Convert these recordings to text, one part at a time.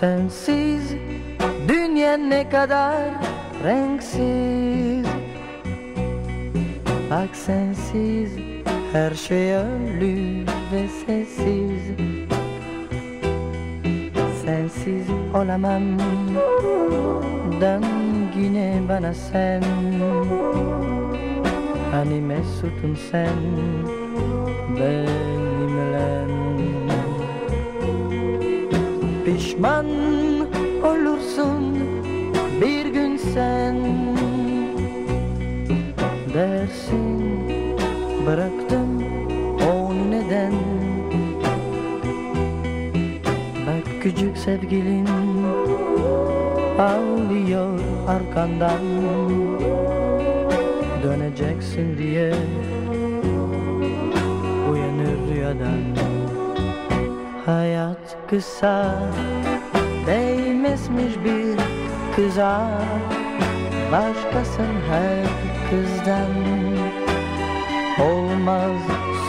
Sensiz dünya ne kadar renksiz. Bak sensiz her şey ölü ve sessiz. Sensiz olamam Dön yine bana sen. Hani mesutun sen benimle Pişman olursun bir gün sen. Dersin bıraktım o neden? Bak küçük sevgilin ağlıyor arkandan. Döneceksin diye uyanır rüyadan Hayat kısa değmezmiş bir kıza. Başkasın her kızdan Olmaz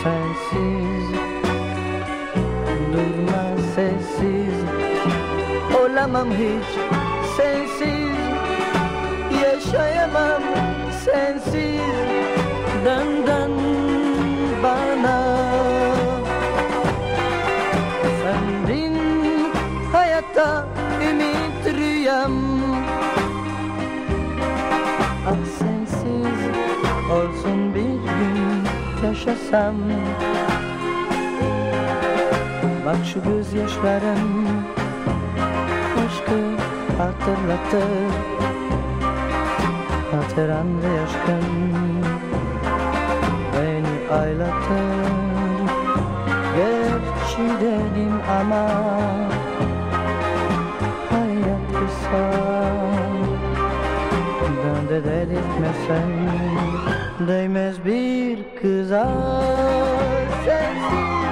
sensiz. Durma sessiz Olamam hiç sensiz. Yaşayamam sensiz. Dön olsun bir gün yaşasam. Bak şu gözyaşlarım aşkı hatırlatır Hatıran ve aşkın beni aylatır Gerçi dedim ama değmez bir kıza Sensiz